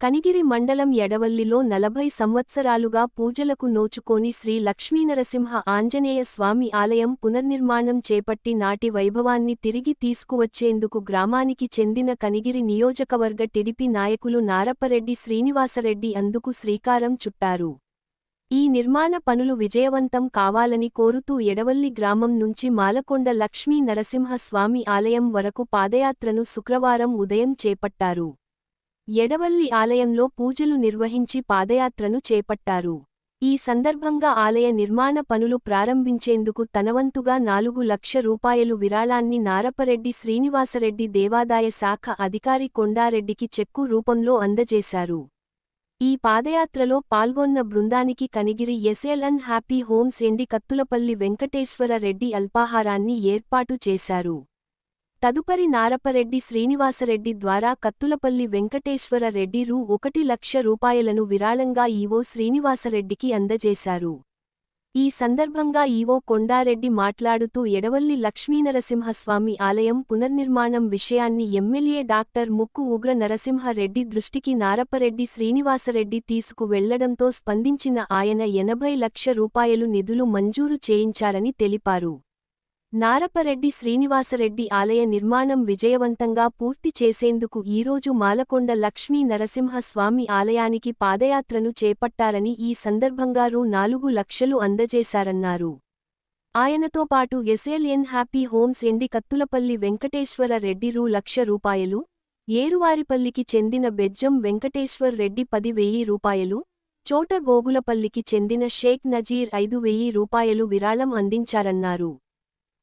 కనిగిరి మండలం ఎడవల్లిలో నలభై సంవత్సరాలుగా పూజలకు నోచుకోని శ్రీ లక్ష్మీనరసింహ ఆంజనేయ స్వామి ఆలయం పునర్నిర్మాణం చేపట్టి నాటి వైభవాన్ని తిరిగి తీసుకువచ్చేందుకు గ్రామానికి చెందిన కనిగిరి నియోజకవర్గ టిడిపి నాయకులు నారపరెడ్డి శ్రీనివాసరెడ్డి అందుకు శ్రీకారం చుట్టారు. ఈ నిర్మాణ పనులు విజయవంతం కావాలని కోరుతూ ఎడవల్లి గ్రామం నుంచి మాలకొండ లక్ష్మీ నరసింహ స్వామి ఆలయం వరకు పాదయాత్రను శుక్రవారం ఉదయం చేపట్టారు. ఎడవల్లి ఆలయంలో పూజలు నిర్వహించి పాదయాత్రను చేపట్టారు. ఈ సందర్భంగా ఆలయ నిర్మాణ పనులు ప్రారంభించేందుకు తనవంతుగా నాలుగు లక్ష రూపాయలు విరాళాన్ని నారపరెడ్డి శ్రీనివాసరెడ్డి దేవాదాయ శాఖ అధికారి కొండారెడ్డికి చెక్కు రూపంలో అందజేశారు. ఈ పాదయాత్రలో పాల్గొన్న బృందానికి Kanigiri SLN happy homes MD Kattulapalli Venkateswara Reddy అల్పాహారాన్ని ఏర్పాటు చేశారు. తదుపరి నారపరెడ్డి శ్రీనివాసరెడ్డి ద్వారా కత్తులపల్లి వెంకటేశ్వర రెడ్డి రూ. ఒకటి లక్ష రూపాయలను విరాళంగా ఈవో శ్రీనివాసరెడ్డికి అందజేశారు. ఈ సందర్భంగా ఈవో కొండారెడ్డి మాట్లాడుతూ ఎడవల్లి లక్ష్మీనరసింహస్వామి ఆలయం పునర్నిర్మాణం విషయాన్ని ఎమ్మెల్యే డాక్టర్ ముక్కు ఉగ్ర నరసింహారెడ్డి దృష్టికి నారపరెడ్డి శ్రీనివాసరెడ్డి తీసుకు వెళ్ళడంతో స్పందించిన ఆయన ఎనభై లక్ష రూపాయలు నిధులు మంజూరు చేయించారని తెలిపారు. నారపరెడ్డి శ్రీనివాసరెడ్డి ఆలయ నిర్మాణం విజయవంతంగా పూర్తి చేసేందుకు ఈరోజు మాలకొండ లక్ష్మీ నరసింహస్వామి ఆలయానికి పాదయాత్రను చేపట్టారని ఈ సందర్భంగా రూ. నాలుగు లక్షలు అందజేశారన్నారు. ఆయనతో పాటు SLN happy homes MD Kattulapalli Venkateswara Reddy రూ. లక్ష రూపాయలు ఏరువారిపల్లికి చెందిన బెజ్జం వెంకటేశ్వర్ రెడ్డి పది వెయ్యి రూపాయలు చోట గోగులపల్లికి చెందిన షేక్ నజీర్ ఐదు వెయ్యి రూపాయలు విరాళం అందించారన్నారు.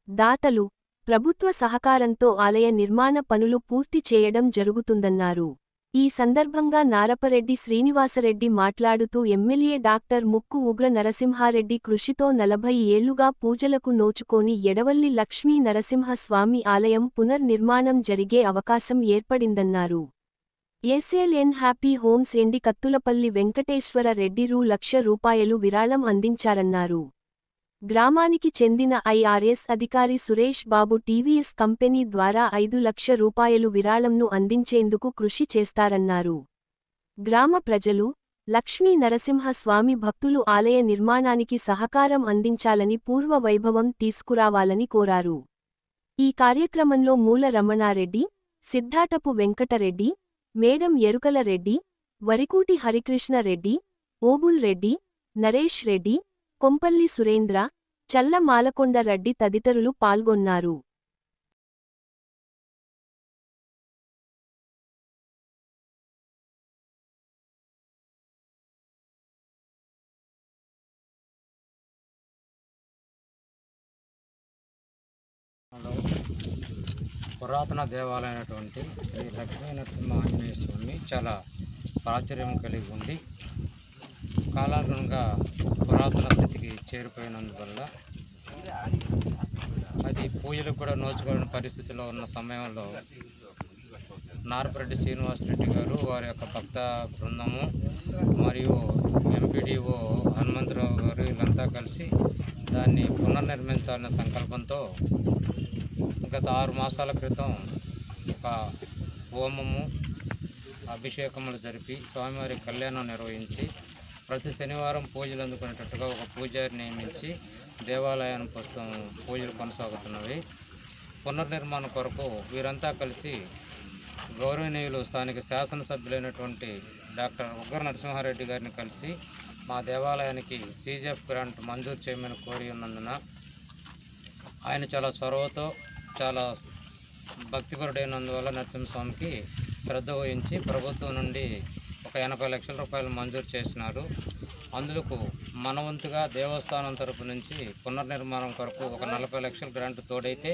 దాతలు ప్రభుత్వ సహకారంతో ఆలయ నిర్మాణ పనులు పూర్తి చేయడం జరుగుతుందన్నారు. ఈ సందర్భంగా నారపరెడ్డి శ్రీనివాసరెడ్డి మాట్లాడుతూ ఎమ్మెల్యే డాక్టర్ ముక్కు ఉగ్ర నరసింహారెడ్డి కృషితో నలభై ఏళ్ళుగా పూజలకు నోచుకోని ఎడవల్లి లక్ష్మీ నరసింహస్వామి ఆలయం పునర్నిర్మాణం జరిగే అవకాశం ఏర్పడిందన్నారు. SLN happy homes MD Kattulapalli Venkateswara Reddy రూ లక్ష రూపాయలు విరాళం అందించారన్నారు. గ్రామానికి చెందిన ఐఆర్ఎస్ అధికారి సురేష్ బాబు టీవీఎస్ కంపెనీ ద్వారా ఐదు లక్ష రూపాయలు విరాళంను అందించేందుకు కృషి చేస్తారన్నారు. గ్రామ ప్రజలు లక్ష్మీ నరసింహ స్వామి భక్తులు ఆలయ నిర్మాణానికి సహకారం అందించాలని పూర్వ వైభవం తీసుకురావాలని కోరారు. ఈ కార్యక్రమంలో మూల రమణారెడ్డి సిద్ధాటపు వెంకటరెడ్డి మేడం ఎరుకల రెడ్డి వరికూటి హరికృష్ణ రెడ్డి ఓబుల్ రెడ్డి నరేష్ రెడ్డి కొంపల్లి సురేంద్ర చల్ల మాలకొండ రెడ్డి తదితరులు పాల్గొన్నారు. పురాతన పురాతన అయినటువంటి శ్రీ లక్ష్మీ నరసింహ ఆంజనేయ స్వామి చాలా ప్రాచుర్యం కలిగి ఉంది కాలానుగుణంగా పురాతన స్థితికి చేరిపోయినందువల్ల అది పూజలకు కూడా నోచుకోలేని పరిస్థితిలో ఉన్న సమయంలో నార్పరెడ్డి శ్రీనివాస్ రెడ్డి గారు వారి యొక్క భక్త బృందము మరియు ఎంపీడీఓ హనుమంతరావు గారు వీళ్ళంతా కలిసి దాన్ని పునర్నిర్మించాలనే సంకల్పంతో గత ఆరు మాసాల క్రితం ఒక హోమము అభిషేకములు జరిపి స్వామివారి కళ్యాణం నిర్వహించి ప్రతి శనివారం పూజలు అందుకునేటట్టుగా ఒక పూజారి నియమించి దేవాలయాన్ని ప్రస్తుతం పూజలు కొనసాగుతున్నవి. పునర్నిర్మాణం కొరకు వీరంతా కలిసి గౌరవనీయులు స్థానిక శాసనసభ్యులైనటువంటి డాక్టర్ ఉగ్ర నరసింహారెడ్డి గారిని కలిసి మా దేవాలయానికి సీజెఫ్ గ్రాంట్ మంజూరు చేయమని కోరి ఉన్నందున ఆయన చాలా చొరవతో చాలా భక్తిపరుడైనందువల్ల నరసింహస్వామికి శ్రద్ధ వహించి ప్రభుత్వం నుండి ఒక ఎనభై లక్షల రూపాయలు మంజూరు చేసినారు. అందులకు మనవంతుగా దేవస్థానం తరపు నుంచి పునర్నిర్మాణం కొరకు ఒక నలభై లక్షల గ్రాంట్ తోడైతే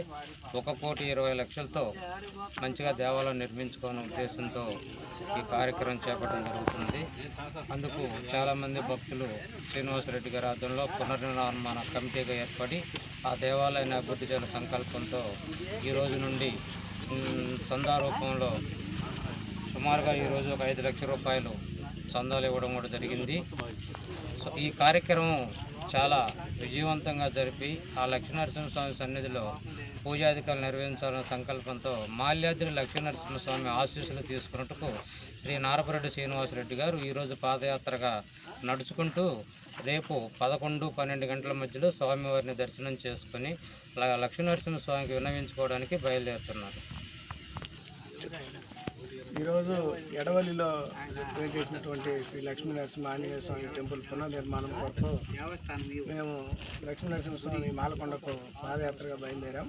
ఒక కోటి ఇరవై లక్షలతో మంచిగా దేవాలయం నిర్మించుకోని ఉద్దేశంతో ఈ కార్యక్రమం చేపట్టడం జరుగుతుంది. అందుకు చాలామంది భక్తులు శ్రీనివాసరెడ్డి గారి ఆధ్వర్యంలో పునర్నిర్మాణ కమిటీగా ఏర్పడి ఆ దేవాలయాన్ని అభివృద్ధి చేయాల సంకల్పంతో ఈ రోజు నుండి ఉమ్, చందా రూపంలో సుమారుగా ఈరోజు ఒక ఐదు లక్షల రూపాయలు చందాలు ఇవ్వడం కూడా జరిగింది. సో ఈ కార్యక్రమం చాలా విజయవంతంగా జరిపి ఆ లక్ష్మీనరసింహస్వామి సన్నిధిలో పూజాధికారులు నిర్వహించాలన్న సంకల్పంతో మాల్యాద్రి లక్ష్మీనరసింహస్వామి ఆశీస్సులు తీసుకున్నట్టుకు శ్రీ నారపరెడ్డి శ్రీనివాసరెడ్డి గారు ఈరోజు పాదయాత్రగా నడుచుకుంటూ రేపు పదకొండు పన్నెండు గంటల మధ్యలో స్వామివారిని దర్శనం చేసుకుని ల- లక్ష్మీనరసింహస్వామికి విన్నవించుకోవడానికి బయలుదేరుతున్నారు. ఈరోజు ఎడవల్లిలో చేసినటువంటి శ్రీ లక్ష్మీ నరసింహ ఆంజనేయ స్వామి టెంపుల్ పునర్నిర్మాణం కొరకు మేము లక్ష్మీ నరసింహస్వామి మాలకొండకు పాదయాత్రగా బయలుదేరాం.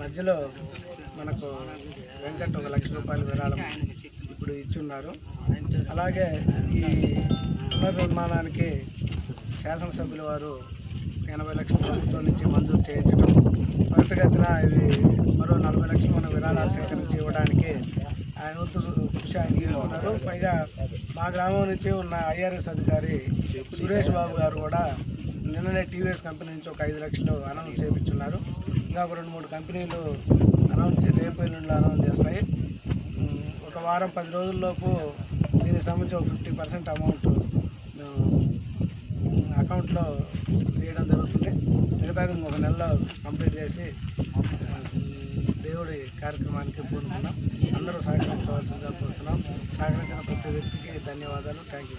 మధ్యలో మనకు వెంకట ఒక లక్ష రూపాయల విరాళం ఇప్పుడు ఇచ్చున్నారు. అలాగే ఈ పునర్నిర్మాణానికి శాసనసభ్యుల వారు ఎనభై లక్షల ప్రభుత్వం నుంచి మంజూరు చేయించడం త్వరితగతిన ఇది మరో నలభై లక్షలు మన విరాళాలు సేకరించి ఇవ్వడానికి ఆయన వంతు కృషి ఆయన చేస్తున్నారు. పైగా మా గ్రామం నుంచి ఉన్న ఐఆర్ఎస్ అధికారి సురేష్ బాబు గారు కూడా నిన్ననే టీవీఎస్ కంపెనీ నుంచి ఒక ఐదు లక్షలు అనౌన్స్ చేయించున్నారు. ఇంకా ఒక రెండు మూడు కంపెనీలు అనౌన్స్ చే- రేపు ఎల్లుండిలో అనౌన్స్ చేస్తాయి. ఒక వారం పది రోజుల్లోపు దీనికి సంబంధించి ఒక ఫిఫ్టీ పర్సెంట్ అమౌంట్ అకౌంట్లో వేయడం జరుగుతుంది. మిగతాది ఇంకొక నెలలో కంప్లీట్ చేసి దేవుడి కార్యక్రమానికి పూనుకున్నాం. అందరూ సహకరించవలసిందిగా కోరుతున్నాం. సహకరించిన ప్రతి వ్యక్తికి ధన్యవాదాలు. Thank you